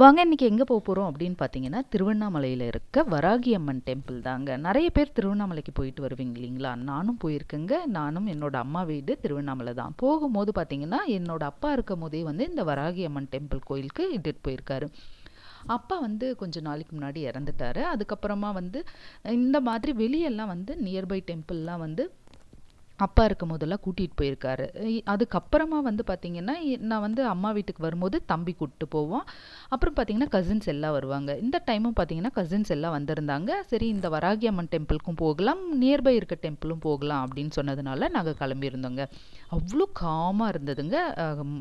வாங்க இன்றைக்கி எங்கே போக போகிறோம் அப்படின்னு பார்த்தீங்கன்னா திருவண்ணாமலையில் இருக்க வராகி அம்மன் டெம்பிள் தாங்க. நிறைய பேர் திருவண்ணாமலைக்கு போயிட்டு வருவீங்க இல்லைங்களா? நானும் போயிருக்கேங்க. நானும் என்னோட அம்மா வீடு திருவண்ணாமலை தான். போகும்போது பார்த்தீங்கன்னா என்னோட அப்பா இருக்கும் போதே வந்து இந்த வராகி அம்மன் டெம்பிள் கோயிலுக்கு இட்டுட்டு போயிருக்காரு. அப்பா வந்து கொஞ்ச நாளைக்கு முன்னாடி இறந்துட்டாரு. அதுக்கப்புறமா வந்து இந்த மாதிரி வெளியெல்லாம் வந்து நியர்பை டெம்பிள்லாம் வந்து அப்பா இருக்கும் போதெல்லாம் கூட்டிகிட்டு போயிருக்காரு அதுக்கப்புறமா வந்து பார்த்திங்கன்னா நான் வந்து அம்மா வீட்டுக்கு வரும்போது தம்பி கூப்பிட்டு போவோம். அப்புறம் பார்த்திங்கன்னா கசின்ஸ் எல்லாம் வருவாங்க. இந்த டைமும் பார்த்திங்கன்னா கசின்ஸ் எல்லாம் வந்திருந்தாங்க. சரி இந்த வராகி அம்மன் டெம்பிளுக்கும் போகலாம் நியர்பை இருக்க டெம்பிளும் போகலாம் அப்படின்னு சொன்னதுனால நாங்கள் கிளம்பியிருந்தோங்க. அவ்வளோ காமாக இருந்ததுங்க.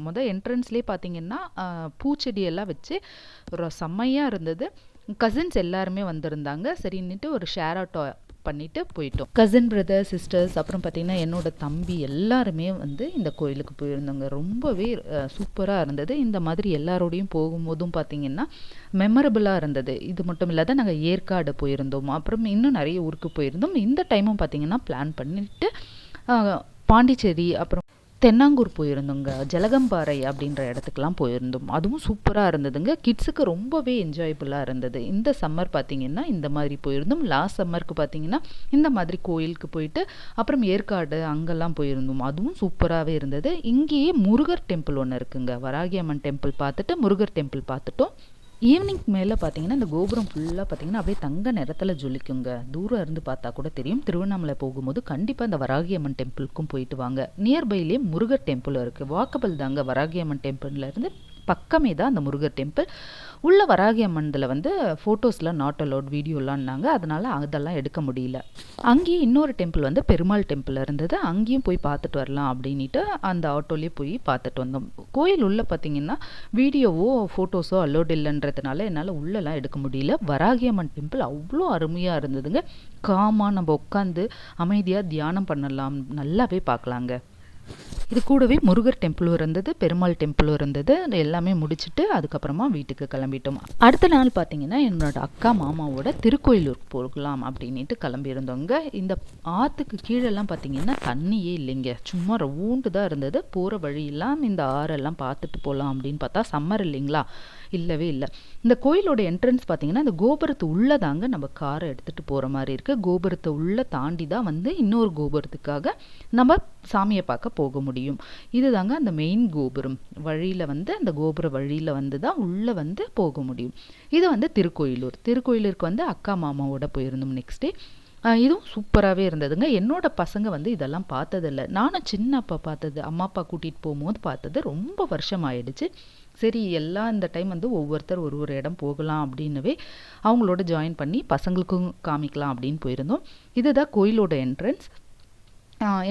மொதல் என்ட்ரன்ஸ்லேயே பார்த்திங்கன்னா பூச்செடியெல்லாம் வச்சு ஒரு செம்மையாக இருந்தது. கசின்ஸ் எல்லாருமே வந்திருந்தாங்க. சரின்னுட்டு ஒரு ஷேர் ஆட்டோ பண்ணிட்டு போயிட்டோம். கசின் பிரதர் சிஸ்டர்ஸ் அப்புறம் பார்த்தீங்கன்னா என்னோட தம்பி எல்லாருமே வந்து இந்த கோயிலுக்கு போயிருந்தாங்க. ரொம்பவே சூப்பராக இருந்தது. இந்த மாதிரி எல்லாரோடையும் போகும்போதும் பார்த்தீங்கன்னா மெமரபுளாக இருந்தது. இது மட்டும் இல்லாத நாங்கள் ஏற்காடு போயிருந்தோம். அப்புறம் இன்னும் நிறைய ஊருக்கு போயிருந்தோம். இந்த டைமும் பார்த்தீங்கன்னா பிளான் பண்ணிட்டு பாண்டிச்சேரி அப்புறம் தென்னாங்கூர் போயிருந்தோங்க. ஜலகம்பாறை அப்படின்ற இடத்துக்குலாம் போயிருந்தோம். அதுவும் சூப்பராக இருந்ததுங்க. கிட்ஸுக்கு ரொம்பவே என்ஜாயபுல்லாக இருந்தது. இந்த சம்மர் பார்த்திங்கன்னா இந்த மாதிரி போயிருந்தோம். லாஸ்ட் சம்மருக்கு பார்த்தீங்கன்னா இந்த மாதிரி கோயிலுக்கு போயிட்டு அப்புறம் ஏற்காடு அங்கெல்லாம் போயிருந்தோம். அதுவும் சூப்பராகவே இருந்தது. இங்கேயே முருகர் டெம்பிள் ஒன்று இருக்குங்க. வராகி அம்மன் டெம்பிள் பார்த்துட்டு முருகர் டெம்பிள் பார்த்துட்டோம். ஈவினிங் மேலே பார்த்தீங்கன்னா இந்த கோபுரம் ஃபுல்லாக பார்த்தீங்கன்னா அப்படியே தங்க நிறத்தில் ஜொலிக்குங்க. தூரம் இருந்து பார்த்தா கூட தெரியும். திருவண்ணாமலை போகும்போது கண்டிப்பாக இந்த வராகியம்மன் டெம்பிளுக்கும் போயிட்டு வாங்க. நியர்பைலேயே முருகர் டெம்பிள் இருக்குது வாக்கபிள் தாங்க வராகியம்மன் டெம்பிள்லேருந்து டெம்பிள்ல இருந்து பக்கமே தான் அந்த முருகர் டெம்பிள் உள்ள வராகி அம்மன்தில் வந்து ஃபோட்டோஸ்லாம் நாட் அலோட் வீடியோலாம்னாங்க அதனால் அதெல்லாம் எடுக்க முடியல. அங்கேயே இன்னொரு டெம்பிள் வந்து பெருமாள் டெம்பிள் இருந்தது. அங்கேயும் போய் பார்த்துட்டு வரலாம் அப்படின்ட்டு அந்த ஆட்டோலேயே போய் பார்த்துட்டு வந்தோம். கோயில் உள்ள பார்த்தீங்கன்னா வீடியோவோ ஃபோட்டோஸோ அலோட் இல்லைன்றதுனால என்னால் உள்ளெல்லாம் எடுக்க முடியல. வராகி அம்மன் டெம்பிள் அவ்வளோ அருமையாக இருந்ததுங்க. காமாக நம்ம உட்காந்து அமைதியாக தியானம் பண்ணலாம். நல்லாவே பார்க்கலாங்க. இது கூடவே முருகர் டெம்பிளும் இருந்தது பெருமாள் டெம்பிளும் இருந்தது. அது எல்லாமே முடிச்சுட்டு அதுக்கப்புறமா வீட்டுக்கு கிளம்பிட்டோம். அடுத்த நாள் பார்த்தீங்கன்னா என்னோட அக்கா மாமாவோட திருக்கோயிலூர் போகலாம் அப்படின்ட்டு கிளம்பியிருந்தோங்க. இந்த ஆற்றுக்கு கீழெல்லாம் பார்த்தீங்கன்னா தண்ணியே இல்லைங்க. சும்மா ரவுண்டு தான் இருந்தது போகிற வழியெல்லாம் இந்த ஆறெல்லாம் பார்த்துட்டு போகலாம் அப்படின்னு பார்த்தா சம்மர் இல்லைங்களா? இல்லவே இல்லை. இந்த கோயிலோட என்ட்ரன்ஸ் பார்த்தீங்கன்னா இந்த கோபுரத்து உள்ளே தாங்க நம்ம காரை எடுத்துகிட்டு போகிற மாதிரி இருக்குது கோபுரத்தை உள்ளே தாண்டி தான் வந்து இன்னொரு கோபுரத்துக்காக நம்ம சாமியை பார்க்க போக முடியும். இதுதாங்க அந்த மெயின் கோபுரம். வழியில் வந்து அந்த கோபுர வழியில் வந்து தான் உள்ளே வந்து போக முடியும். இது வந்து திருக்கோயிலூர். திருக்கோயிலூருக்கு வந்து அக்கா மாமாவோட போயிருந்தோம் நெக்ஸ்ட் டே இதுவும் சூப்பராகவே இருந்ததுங்க. என்னோட பசங்க வந்து இதெல்லாம் பார்த்ததில்ல. நானும் சின்ன அப்பா பார்த்தது அம்மா அப்பா கூட்டிகிட்டு போகும்போது பார்த்தது ரொம்ப வருஷம் ஆயிடுச்சு. சரி எல்லாம் இந்த டைம் வந்து ஒவ்வொருத்தர் ஒரு ஒரு இடம் போகலாம் அப்படின்னவே அவங்களோட ஜாயின் பண்ணி பசங்களுக்கும் காமிக்கலாம் அப்படின்னு போயிருந்தோம். இதுதான் கோயிலோட என்ட்ரன்ஸ்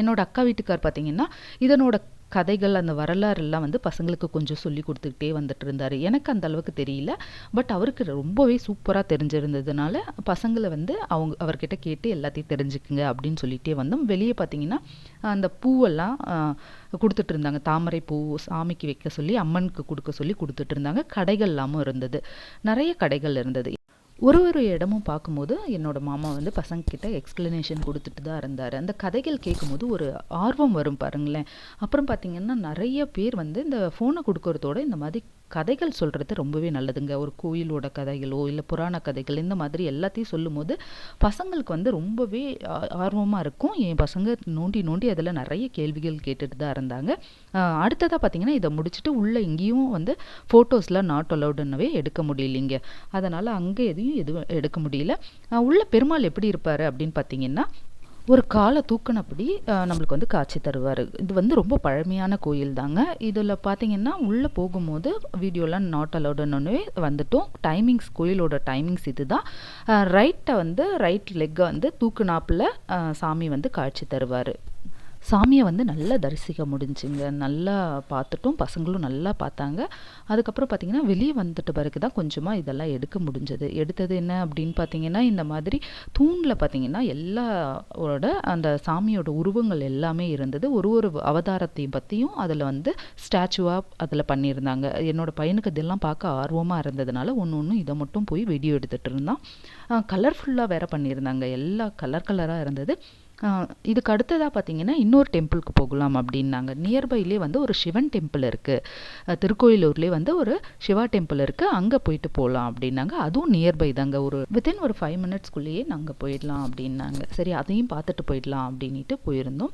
என்னோட அக்கா வீட்டுக்கார் பார்த்தீங்கன்னா இதனோட கதைகள் அந்த வரலாறு எல்லாம் வந்து பசங்களுக்கு கொஞ்சம் சொல்லி கொடுத்துக்கிட்டே வந்துட்டு இருந்தார். எனக்கு அந்த அளவுக்கு தெரியல. பட் அவருக்கு ரொம்பவே சூப்பராக தெரிஞ்சிருந்ததுனால பசங்களை வந்து அவங்க அவர்கிட்ட கேட்டு எல்லாத்தையும் தெரிஞ்சுக்குங்க அப்படின்னு சொல்லிகிட்டே வந்தோம். வெளியே பார்த்தீங்கன்னா அந்த பூவெல்லாம் கொடுத்துட்டு இருந்தாங்க. தாமரை பூ சாமிக்கு வைக்க சொல்லி அம்மனுக்கு கொடுக்க சொல்லி கொடுத்துட்டு இருந்தாங்க. கடைகள் இல்லாமல் இருந்தது. நிறைய கடைகள் இருந்தது. ஒரு ஒரு இடமும் பார்க்கும்போது என்னோட மாமா வந்து பசங்கக்கிட்ட எக்ஸ்ப்ளனேஷன் எக்ஸ்பிளனேஷன் கொடுத்துட்டு தான் இருந்தார். அந்த கதைகள் கேட்கும்போது ஒரு ஆர்வம் வரும் பாருங்களேன். அப்புறம் பார்த்தீங்கன்னா நிறைய பேர் வந்து இந்த ஃபோனை கொடுக்கறதோட இந்த மாதிரி கதைகள் சொல்கிறது ரொம்பவே நல்லதுங்க. ஒரு கோயிலோட கதைகளோ இல்லை புராண கதைகள் இந்த மாதிரி எல்லாத்தையும் சொல்லும்போது பசங்களுக்கு வந்து ரொம்பவே ஆர்வமாக இருக்கும். என் பசங்க நோண்டி நோண்டி அதில் நிறைய கேள்விகள் கேட்டுட்டு தான் இருந்தாங்க. அடுத்ததாக பார்த்திங்கன்னா பார்த்தீங்கன்னா இதை முடிச்சுட்டு உள்ளே இங்கேயும் வந்து ஃபோட்டோஸ்லாம் நாட் அலவுடுன்னவே எடுக்க முடியலைங்க. அதனால் அங்கே எதையும் எதுவும் எடுக்க முடியல. உள்ளே உள்ள பெருமாள் எப்படி இருப்பார் அப்படின்னு பார்த்தீங்கன்னா ஒரு காலை தூக்கினபடி நம்மளுக்கு வந்து காட்சி தருவார். இது வந்து ரொம்ப பழமையான கோயில் தாங்க. இதில் பார்த்தீங்கன்னா உள்ளே போகும்போது வீடியோலாம் நாட் அலௌடுன்னு வந்துட்டோம். டைமிங்ஸ் கோயிலோட டைமிங்ஸ் இதுதான். ரைட்டை வந்து ரைட் லெக்கை வந்து தூக்குனாப்பில் சாமி வந்து காட்சி தருவார். சாமியை வந்து நல்லா தரிசிக்க முடிஞ்சுங்க. நல்லா பார்த்துட்டும் பசங்களும் நல்லா பார்த்தாங்க. அதுக்கப்புறம் பார்த்தீங்கன்னா வெளியே வந்துட்டு பிறகு தான் கொஞ்சமாக இதெல்லாம் எடுக்க முடிஞ்சது. எடுத்தது என்ன அப்படின்னு பார்த்தீங்கன்னா இந்த மாதிரி தூணில் பார்த்தீங்கன்னா எல்லாரோட அந்த சாமியோட உருவங்கள் எல்லாமே இருந்தது. ஒரு ஒரு அவதாரத்தையும் பற்றியும் அதில் வந்து ஸ்டாச்சுவாக அதில் பண்ணியிருந்தாங்க. என்னோட பையனுக்கு இதெல்லாம் பார்க்க ஆர்வமாக இருந்ததுனால ஒன்று ஒன்று இதை மட்டும் போய் வீடியோ எடுத்துகிட்டு இருந்தான். கலர்ஃபுல்லாக வேற பண்ணியிருந்தாங்க. எல்லா கலர் கலராக இருந்தது. இதுக்கு அடுத்ததாக பார்த்தீங்கன்னா இன்னொரு டெம்பிளுக்கு போகலாம் அப்படின்னாங்க. நியர்பைலேயே வந்து ஒரு சிவன் டெம்பிள் இருக்குது திருக்கோயிலூர்லேயே வந்து ஒரு சிவா டெம்பிள் இருக்குது அங்கே போயிட்டு போகலாம் அப்படின்னாங்க. அதுவும் நியர்பை தாங்க. ஒரு வித்தின் ஒரு ஃபைவ் மினிட்ஸ்க்குள்ளேயே நாங்கள் போயிடலாம் அப்படின்னாங்க. சரி அதையும் பார்த்துட்டு போயிடலாம் அப்படின்ட்டு போயிருந்தோம்.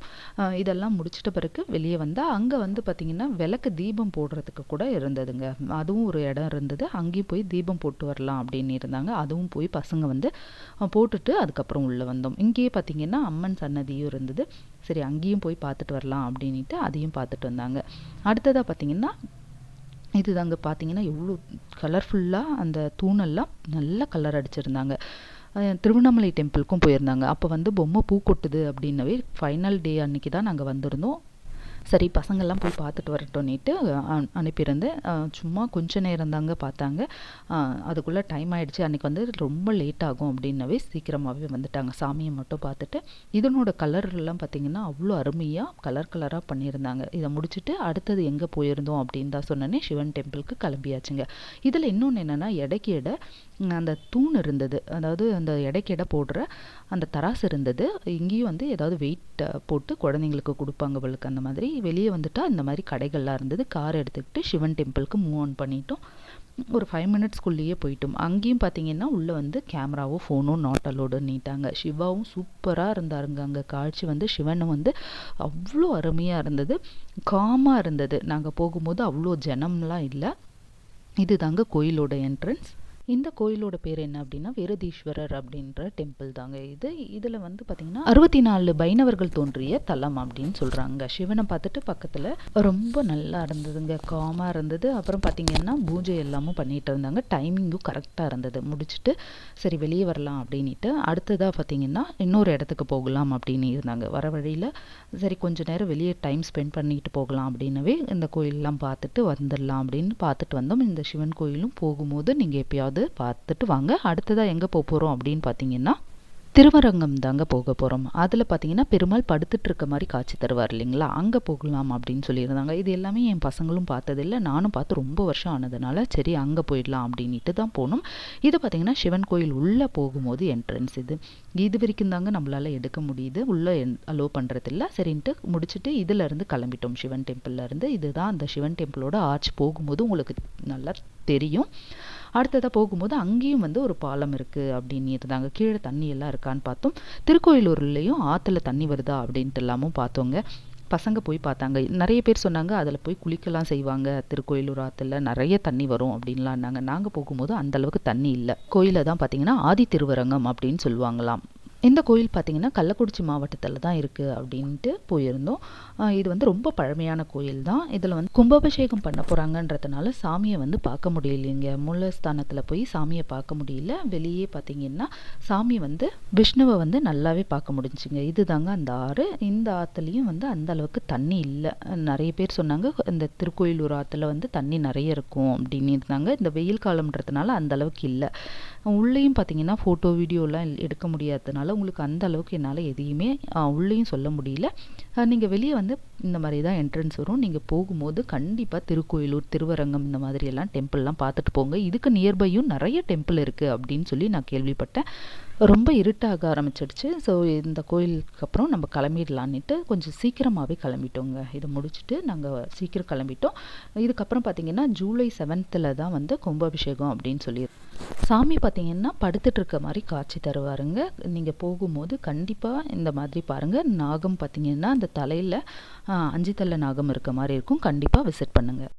இதெல்லாம் முடிச்சிட்ட பிறகு வெளியே வந்தால் அங்கே வந்து பார்த்திங்கன்னா விளக்கு தீபம் போடுறதுக்கு கூட இருந்ததுங்க. அதுவும் ஒரு இடம் இருந்தது. அங்கேயும் போய் தீபம் போட்டு வரலாம் அப்படின்னு இருந்தாங்க. அதுவும் போய் பசங்க வந்து போட்டுட்டு அதுக்கப்புறம் உள்ளே வந்தோம். இங்கேயே பார்த்திங்கன்னா அம்மன் சன்னதியும் இருந்தது. சரி அங்கேயும் போய் பார்த்துட்டு வரலாம் அப்படின்ட்டு அதையும் பார்த்துட்டு வந்தாங்க. அடுத்ததாக பார்த்திங்கன்னா இது அங்கே பார்த்தீங்கன்னா எவ்வளோ கலர்ஃபுல்லாக அந்த தூணெல்லாம் நல்ல கலர் அடிச்சிருந்தாங்க. திருவண்ணாமலை டெம்பிளுக்கும் போயிருந்தாங்க. அப்போ வந்து பொம்மை பூ கொட்டுது அப்படின்னவே ஃபைனல் டே அன்னைக்கு தான் நாங்கள் வந்திருந்தோம். சரி பசங்கள்லாம் போய் பார்த்துட்டு வரட்டும்னிட்டு அனுப்பியிருந்தேன் சும்மா கொஞ்ச நேரம் தாங்க பார்த்தாங்க. அதுக்குள்ளே டைம் ஆகிடுச்சு அன்றைக்கி வந்து ரொம்ப லேட் ஆகும் அப்படின்னவே சீக்கிரமாகவே வந்துட்டாங்க. சாமியை மட்டும் பார்த்துட்டு இதனோட கலர்லாம் பார்த்திங்கன்னா அவ்வளோ அருமையாக கலர் கலராக பண்ணியிருந்தாங்க. இதை முடிச்சுட்டு அடுத்தது எங்கே போயிருந்தோம் அப்படின்னு தான் சொன்னோன்னே சிவன் டெம்பிளுக்கு கிளம்பியாச்சுங்க. இதில் இன்னொன்று என்னென்னா இடைக்கு அந்த தூண் இருந்தது. அதாவது அந்த எடைக்கு போடுற அந்த தராசு இருந்தது. இங்கேயும் வந்து ஏதாவது வெயிட் போட்டு குழந்தைங்களுக்கு கொடுப்பாங்க அவளுக்கு அந்த மாதிரி. வெளியே வந்துட்டால் இந்த மாதிரி கடைகள்லாம் இருந்தது. கார் எடுத்துக்கிட்டு சிவன் டெம்பிளுக்கு மூவ் ஆன் பண்ணிட்டோம். ஒரு ஃபைவ் மினிட்ஸ்க்குள்ளேயே போயிட்டோம். அங்கேயும் பார்த்தீங்கன்னா உள்ளே வந்து கேமராவோ ஃபோனோ நாட் அலோடு நீட்டாங்க. சிவாவும் சூப்பராக இருந்தாருங்க. அங்கே காட்சி வந்து சிவனும் வந்து அவ்வளோ அருமையாக இருந்தது. காமாக இருந்தது. நாங்கள் போகும்போது அவ்வளோ ஜனம்லாம் இல்லை. இது தாங்க கோயிலோட என்ட்ரன்ஸ் இந்த கோயிலோட பேர் என்ன அப்படின்னா விரதீஸ்வரர் அப்படின்ற டெம்பிள் தாங்க இது. இதில் வந்து பார்த்திங்கன்னா அறுபத்தி நாலு பைணவர்கள் தோன்றிய தலம் அப்படின்னு சொல்கிறாங்க சிவனை பார்த்துட்டு பக்கத்தில் ரொம்ப நல்லா இருந்ததுங்க காமாக இருந்தது. அப்புறம் பார்த்திங்கன்னா பூஜை எல்லாமும் பண்ணிகிட்டு இருந்தாங்க. டைமிங்கும் கரெக்டாக இருந்தது. முடிச்சுட்டு சரி வெளியே வரலாம் அப்படின்ட்டு அடுத்ததாக பார்த்திங்கன்னா இன்னொரு இடத்துக்கு போகலாம் அப்படின்னு இருந்தாங்க. வர வழியில் சரி கொஞ்ச நேரம் வெளியே டைம் ஸ்பெண்ட் பண்ணிட்டு போகலாம் அப்படின்னவே இந்த கோயிலெலாம் பார்த்துட்டு வந்துடலாம் அப்படின்னு பார்த்துட்டு வந்தோம். இந்த சிவன் கோயிலும் போகும்போது நீங்கள் எப்பயாவது ஏதாவது பார்த்துட்டு வாங்க. அடுத்ததாக எங்கே போக போகிறோம் அப்படின்னு பார்த்தீங்கன்னா திருவரங்கம் தாங்க போக போகிறோம் அதில் பார்த்தீங்கன்னா பெருமாள் படுத்துட்டு இருக்க மாதிரி காட்சி தருவார் இல்லைங்களா? அங்கே போகலாம் அப்படின்னு சொல்லியிருந்தாங்க. இது எல்லாமே என் பசங்களும் பார்த்ததில்ல. நானும் பார்த்து ரொம்ப வருஷம் ஆனதுனால சரி அங்கே போயிடலாம் அப்படின்ட்டு தான் போனோம். இது பார்த்தீங்கன்னா சிவன் கோயில் உள்ளே போகும்போது என்ட்ரன்ஸ் இது. இது வரைக்கும் தாங்க நம்மளால் எடுக்க முடியுது. உள்ளே அலோவ் பண்ணுறதில்ல சரின்ட்டு முடிச்சுட்டு இதிலேருந்து கிளம்பிட்டோம். சிவன் டெம்பிள்லேருந்து இதுதான் அந்த சிவன் டெம்பிளோட ஆர்ச் போகும்போது உங்களுக்கு நல்லா தெரியும். அடுத்ததாக போகும்போது அங்கேயும் வந்து ஒரு பாலம் இருக்குது அப்படின்னு இருந்தாங்க கீழே தண்ணி எல்லாம் இருக்கான்னு பார்த்தோம். திருக்கோயிலூர்லேயும் ஆற்றுல தண்ணி வருதா அப்படின்ட்டு எல்லாமும் பார்த்தோங்க. பசங்க போய் பார்த்தாங்க. நிறைய பேர் சொன்னாங்க அதில் போய் குளிக்கலாம் செய்வாங்க. திருக்கோயிலூர் ஆற்றுல நிறைய தண்ணி வரும் அப்படின்லான்னாங்க நாங்கள் போகும்போது அந்தளவுக்கு தண்ணி இல்லை. கோயிலை தான் பார்த்தீங்கன்னா ஆதி திருவரங்கம் அப்படின்னு சொல்லுவாங்களாம். இந்த கோயில் பார்த்திங்கன்னா கள்ளக்குறிச்சி மாவட்டத்தில் தான் இருக்குது அப்படின்ட்டு போயிருந்தோம். இது வந்து ரொம்ப பழமையான கோயில் தான். இதில் வந்து கும்பாபிஷேகம் பண்ண போகிறாங்கன்றதுனால சாமியை வந்து பார்க்க முடியலைங்க மூலஸ்தானத்தில் போய் சாமியை பார்க்க முடியல. வெளியே பார்த்திங்கன்னா சாமி வந்து விஷ்ணுவை வந்து நல்லாவே பார்க்க முடிஞ்சுங்க. இது தாங்க அந்த ஆறு. இந்த ஆற்றுலையும் வந்து அந்த அளவுக்கு தண்ணி இல்லை. நிறைய பேர் சொன்னாங்க இந்த திருக்கோயிலூர் ஆற்றுல வந்து தண்ணி நிறைய இருக்கும் அப்படின்னு இருந்தாங்க. இந்த வெயில் காலம்ன்றதுனால அந்த அளவுக்கு இல்லை. உள்ளேயும் பார்த்தீங்கன்னா ஃபோட்டோ வீடியோலாம் எடுக்க முடியாததுனால உங்களுக்கு அந்த அளவுக்கு என்னால் எதையுமே உள்ளேயும் சொல்ல முடியல. நீங்கள் வெளியே வந்து இந்த மாதிரி தான் என்ட்ரன்ஸ் வரும். நீங்கள் போகும்போது கண்டிப்பாக திருக்கோயிலூர் திருவரங்கம் இந்த மாதிரியெல்லாம் டெம்பிள்லாம் பார்த்துட்டு போங்க. இதுக்கு நியர்பையும் நிறைய டெம்பிள் இருக்குது அப்படின்னு சொல்லி நான் கேள்விப்பட்டேன். ரொம்ப இருட்டாக ஆரம்பிச்சிடுச்சு. ஸோ இந்த கோயிலுக்கு அப்புறம் நம்ம கிளம்பிடலான்னுட்டு கொஞ்சம் சீக்கிரமாகவே கிளம்பிட்டோங்க. இதை முடிச்சுட்டு நாங்கள் சீக்கிரம் கிளம்பிட்டோம். இதுக்கப்புறம் பார்த்திங்கன்னா ஜூலை செவன்த்தில் தான் வந்து கும்பாபிஷேகம் அப்படின்னு சொல்லி சாமி பார்த்திங்கன்னா படுத்துட்டு இருக்க மாதிரி காட்சி தருவாருங்க. நீங்கள் போகும்போது கண்டிப்பாக இந்த மாதிரி பாருங்கள் நாகம் பார்த்திங்கன்னா அந்த தலையில் அஞ்சு தலை நாகம் இருக்க மாதிரி இருக்கும். கண்டிப்பாக விசிட் பண்ணுங்கள்